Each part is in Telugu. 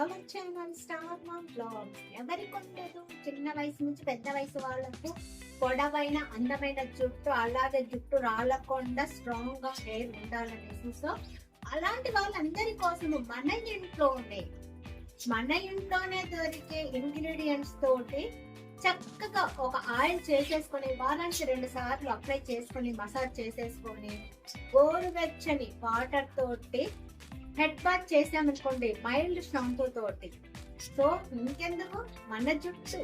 Our channel star mom blog. ఎవరికి ఉండదు చిన్న వయసు నుంచి పెద్ద వయసు వాళ్ళకు పొడవైన అందమైన జుట్టు అలాగే జుట్టు రాలకుండా స్ట్రాంగ్గా హెయిర్ ఉండాలనేసి. సో అలాంటి వాళ్ళందరి కోసము మన ఇంట్లోనే మన ఇంట్లోనే దొరికే ఇంగ్రీడియంట్స్ తోటి చక్కగా ఒక ఆయిల్ చేసేసుకొని వారానికి రెండు సార్లు అప్లై చేసుకొని మసాజ్ చేసేసుకొని గోరువెచ్చని వాటర్ తోటి హెడ్ బాత్ చేసామనుకోండి మైల్డ్ షాంపూ తోటి. సో ఇంకెందుకు? మన జుట్టు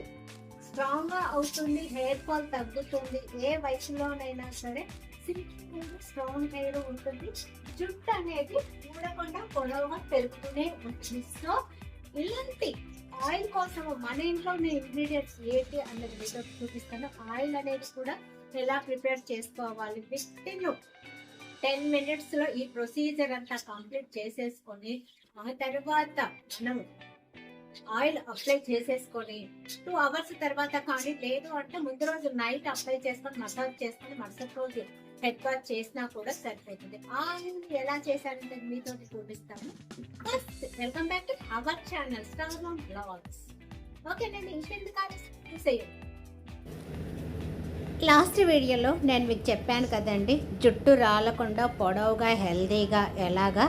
స్ట్రాంగ్గా అవుతుంది హెయిర్ ఫాల్ తగ్గుతుంది ఏ వయసులోనైనా సరే సింపుల్ స్ట్రాంగ్ హెయిర్ ఉంటుంది. జుట్టు అనేది ఊడకుండా పొడవుగా పెరుగుతూనే ఉంటుంది. సో ఇలాంటి ఆయిల్ కోసం మన ఇంట్లో ఉన్న ఇంగ్రీడియంట్స్ ఏంటి అన్నది మీతో చూపిస్తాను. ఆయిల్ అనేది కూడా ఎలా ప్రిపేర్ చేసుకోవాలి విత్ టెన్ మినిట్స్లో ఈ ప్రొసీజర్ అంతా కంప్లీట్ చేసేసుకొని ఆ తర్వాత మనం ఆయిల్ అప్లై చేసేసుకొని టూ అవర్స్ తర్వాత కానీ లేదు అంటే ముందు రోజు నైట్ అప్లై చేసుకొని మసాజ్ చేసుకొని మరుసటి రోజు హెడ్ వాష్ చేసినా కూడా సరిపోతుంది. ఆయిల్ ఎలా చేశారంటే మీతో చూపిస్తాను. First welcome back to our channel star blogs okay నేను ఇంకెందుకు చూసేయండి. లాస్ట్ వీడియోలో నేను మీకు చెప్పాను కదండి జుట్టు రాలకుండా పొడవుగా హెల్దీగా ఎలాగా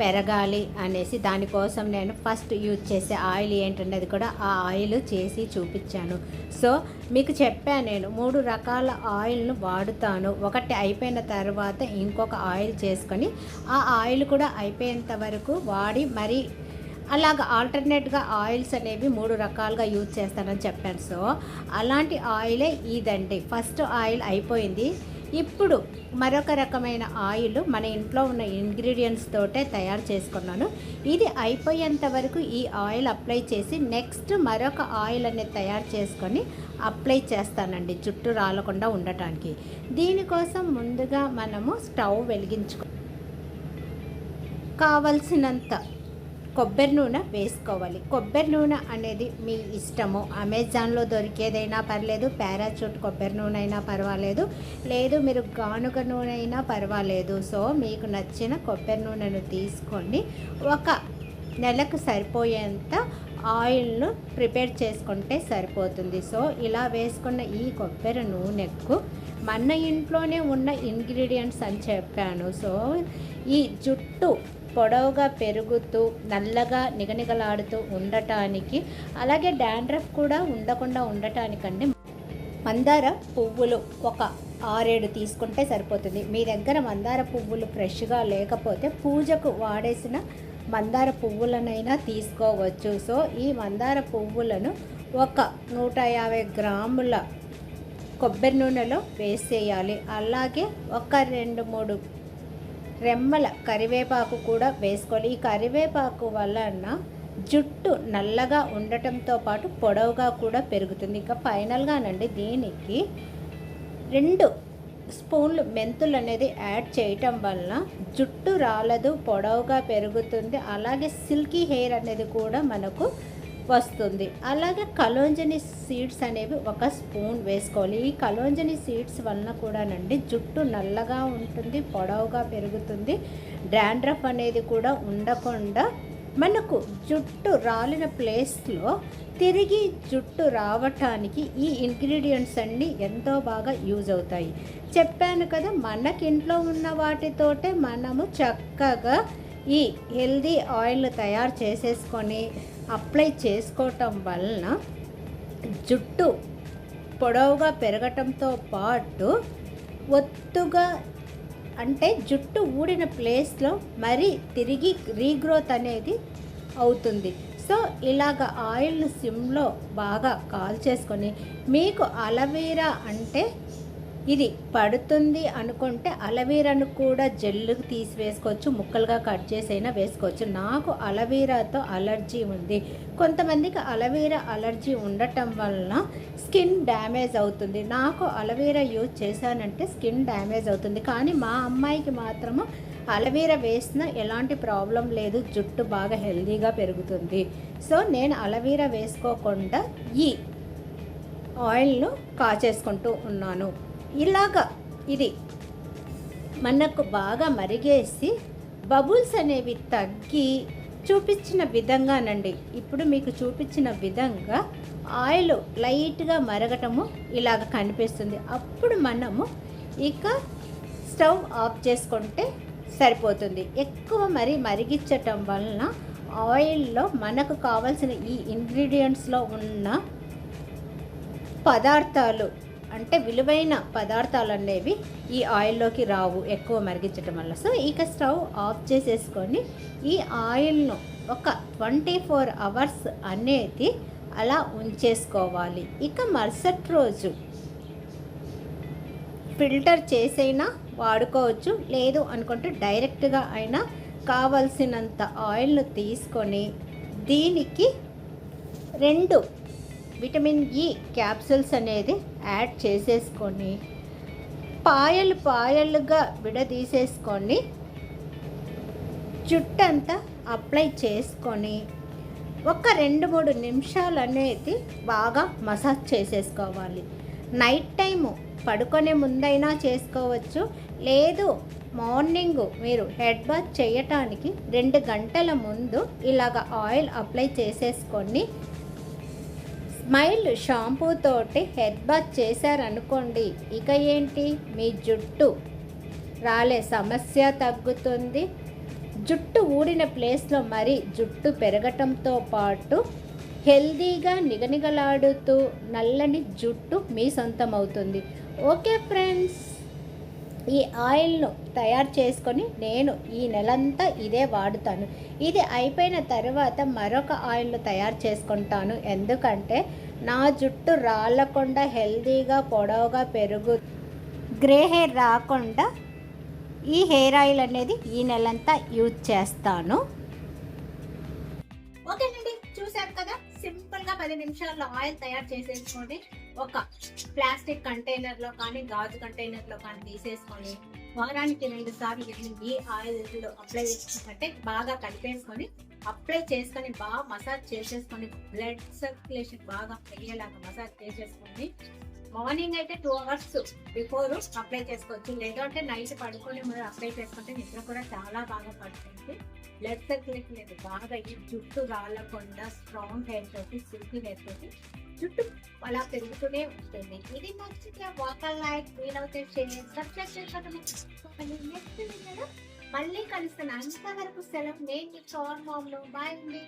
పెరగాలి అనేసి దానికోసం నేను ఫస్ట్ యూజ్ చేసే ఆయిల్ ఏంటనేది కూడా ఆ ఆయిల్ చేసి చూపించాను. సో మీకు చెప్పాను నేను మూడు రకాల ఆయిల్ను వాడుతాను. ఒకటి అయిపోయిన తర్వాత ఇంకొక ఆయిల్ చేసుకొని ఆ ఆయిల్ కూడా అయిపోయేంత వరకు వాడి మరి అలాగ ఆల్టర్నేట్గా ఆయిల్స్ అనేవి మూడు రకాలుగా యూజ్ చేస్తానని చెప్పాను. సో అలాంటి ఆయిలే ఇదండి. ఫస్ట్ ఆయిల్ అయిపోయింది. ఇప్పుడు మరొక రకమైన ఆయిల్ మన ఇంట్లో ఉన్న ఇంగ్రీడియంట్స్ తోటే తయారు చేసుకున్నాను. ఇది అయిపోయేంత వరకు ఈ ఆయిల్ అప్లై చేసి నెక్స్ట్ మరొక ఆయిల్ అనేది తయారు చేసుకొని అప్లై చేస్తానండి జుట్టు రాలకుండా ఉండటానికి. దీనికోసం ముందుగా మనము స్టవ్ వెలిగించుకో కావలసినంత కొబ్బరి నూనె వేసుకోవాలి. కొబ్బరి నూనె అనేది మీ ఇష్టము. అమెజాన్లో దొరికేదైనా పర్లేదు పారాచూట్ కొబ్బరి నూనె అయినా పర్వాలేదు లేదు మీరు గానుగ నూనె అయినా పర్వాలేదు. సో మీకు నచ్చిన కొబ్బరి నూనెను తీసుకొని ఒక నెలకు సరిపోయేంత ఆయిల్ను ప్రిపేర్ చేసుకుంటే సరిపోతుంది. సో ఇలా వేసుకున్న ఈ కొబ్బరి నూనెకు మన ఇంట్లోనే ఉన్న ఇంగ్రీడియంట్స్ అని చెప్పాను. సో ఈ జుట్టు పొడవుగా పెరుగుతూ నల్లగా నిగనిగలాడుతూ ఉండటానికి అలాగే డాండ్రఫ్ కూడా ఉండకుండా ఉండటానికంటే మందార పువ్వులు ఒక ఆరేడు తీసుకుంటే సరిపోతుంది. మీ దగ్గర మందార పువ్వులు ఫ్రెష్గా లేకపోతే పూజకు వాడేసిన మందార పువ్వులనైనా తీసుకోవచ్చు. సో ఈ మందార పువ్వులను ఒక నూట యాభై గ్రాముల కొబ్బరి నూనెలో వేసేయాలి. అలాగే ఒక రెండు మూడు రెమ్మల కరివేపాకు కూడా వేసుకోవాలి. ఈ కరివేపాకు వలన జుట్టు నల్లగా ఉండటంతో పాటు పొడవుగా కూడా పెరుగుతుంది. ఇంకా ఫైనల్గానండి దీనికి రెండు స్పూన్లు మెంతులు అనేది యాడ్ చేయటం వలన జుట్టు రాలదు పొడవుగా పెరుగుతుంది. అలాగే సిల్కీ హెయిర్ అనేది కూడా మనకు వస్తుంది. అలాగే కలోంజని సీడ్స్ అనేవి ఒక స్పూన్ వేసుకోవాలి. ఈ కలోంజని సీడ్స్ వలన కూడానండి జుట్టు నల్లగా ఉంటుంది పొడవుగా పెరుగుతుంది. డాండ్రఫ్ అనేది కూడా ఉండకుండా మనకు జుట్టు రాలిన ప్లేస్లో తిరిగి జుట్టు రావటానికి ఈ ఇంగ్రీడియంట్స్ అన్నీ ఎంతో బాగా యూజ్ అవుతాయి. చెప్పాను కదా మనకింట్లో ఉన్న వాటితోటే మనము చక్కగా ఈ హెల్దీ ఆయిల్ తయారు చేసేసుకొని అప్లై చేసుకోవటం వలన జుట్టు పొడవుగా పెరగటంతో పాటు ఒత్తుగా అంటే జుట్టు ఊడిన ప్లేస్లో మరీ తిరిగి రీగ్రోత్ అనేది అవుతుంది. సో ఇలాగ ఆయిల్ను సిమ్లో బాగా కాల్ చేసుకొని మీకు అలవీరా అంటే ఇది పడుతుంది అనుకుంటే అలవీరాను కూడా జెల్లుకు తీసి వేసుకోవచ్చు ముక్కలుగా కట్ చేసైనా వేసుకోవచ్చు. నాకు అలవీరాతో అలర్జీ ఉంది. కొంతమందికి అలవీరా అలర్జీ ఉండటం వలన స్కిన్ డ్యామేజ్ అవుతుంది. నాకు అలవీరా యూజ్ చేశానంటే స్కిన్ డ్యామేజ్ అవుతుంది. కానీ మా అమ్మాయికి మాత్రము అలవీరా వేసిన ఎలాంటి ప్రాబ్లం లేదు. జుట్టు బాగా హెల్దీగా పెరుగుతుంది. సో నేను అలవీరా వేసుకోకుండా ఈ ఆయిల్ను కాచేసుకుంటూ ఉన్నాను. ఇలాగా ఇది. మనకు బాగా మరిగేసి బబుల్స్ అనేవి తగ్గి చూపించిన విధంగానండి. ఇప్పుడు మీకు చూపించిన విధంగా ఆయిల్ లైట్గా మరగటము ఇలాగ కనిపిస్తుంది. అప్పుడు మనము ఇక స్టవ్ ఆఫ్ చేసుకుంటే సరిపోతుంది. ఎక్కువ మరి మరిగించటం వలన ఆయిల్లో మనకు కావాల్సిన ఈ ఇంగ్రీడియంట్స్లో ఉన్న పదార్థాలు అంటే విలువైన పదార్థాలు అనేవి ఈ ఆయిల్లోకి రావు ఎక్కువ మరిగించడం వల్ల. సో ఇక స్టవ్ ఆఫ్ చేసేసుకొని ఈ ఆయిల్ను ఒక ట్వంటీ ఫోర్ అవర్స్ అనేది అలా ఉంచేసుకోవాలి. ఇక మరుసటి రోజు ఫిల్టర్ చేసైనా వాడుకోవచ్చు. లేదు అనుకుంటే డైరెక్ట్గా అయినా కావలసినంత ఆయిల్ను తీసుకొని దీనికి రెండు విటమిన్ e ఇ క్యాప్సూల్స్ అనేది యాడ్ చేసేసుకొని పాయలు పాయలుగా విడదీసేసుకొని జుట్టంతా అప్లై చేసుకొని ఒక రెండు మూడు నిమిషాలు అనేది బాగా మసాజ్ చేసేసుకోవాలి. నైట్ టైము పడుకునే ముందైనా చేసుకోవచ్చు. లేదు మార్నింగ్ మీరు హెడ్ బాత్ చేయటానికి రెండు గంటల ముందు ఇలాగ ఆయిల్ అప్లై చేసేసుకొని స్మైల్ షాంపూతోటి హెడ్ బాత్ చేశారనుకోండి ఇక ఏంటి? మీ జుట్టు రాలే సమస్య తగ్గుతుంది. జుట్టు ఊడిన ప్లేస్లో మరి జుట్టు పెరగటంతో పాటు హెల్దీగా నిగనిగలాడుతూ నల్లని జుట్టు మీ సొంతం అవుతుంది ఓకే ఫ్రెండ్స్. ఈ ఆయిల్ను తయారు చేసుకొని నేను ఈ నెలంతా ఇదే వాడుతాను. ఇది అయిపోయిన తర్వాత మరొక ఆయిల్ను తయారు చేసుకుంటాను. ఎందుకంటే నా జుట్టు రాలకుండా హెల్దీగా పొడవుగా పెరుగు గ్రే హెయిర్ రాకుండా ఈ హెయిర్ ఆయిల్ అనేది ఈ నెలంతా యూజ్ చేస్తాను. ఓకేనండి చూశారు కదా? సింపుల్గా పది నిమిషాల్లో ఆయిల్ తయారు చేసేసుకోండి. ఒక ప్లాస్టిక్ కంటైనర్లో కానీ గాజు కంటైనర్లో కానీ తీసేసుకొని వారానికి రెండు సార్లు వీటిని ఈ ఆయిల్లో అప్లై చేసుకుంటే బాగా కలిపేసుకొని అప్లై చేసుకొని బాగా మసాజ్ చేసేసుకొని బ్లడ్ సర్క్యులేషన్ బాగా పెరిగేలాగా మసాజ్ చేసేసుకొని మార్నింగ్ అయితే టూ అవర్స్ బిఫోర్ అప్లై చేసుకోవచ్చు. లేదంటే నైట్ పడుకొని ముందు అప్లై చేసుకుంటే నిద్ర కూడా చాలా బాగా పడుతుంది. బ్లడ్ సర్క్యులేషన్ లేదు బాగా ఈ జుట్టు రాలకుండా స్ట్రాంగ్ హెయిర్ తోటి సిల్కీ హెయిర్ తోటి జుట్టు అలా పెరుగుతూనే ఉంటుంది. ఇది నచ్చితే వాకల్ లైక్ వీలవుతే చేయండి సబ్స్క్రైబ్ చేసుకోవడం నెక్స్ట్ మళ్ళీ కలుస్తాను. అంతవరకు సెలవు. నేను మీ షోర్ మామ్లో బాయ్ అండి.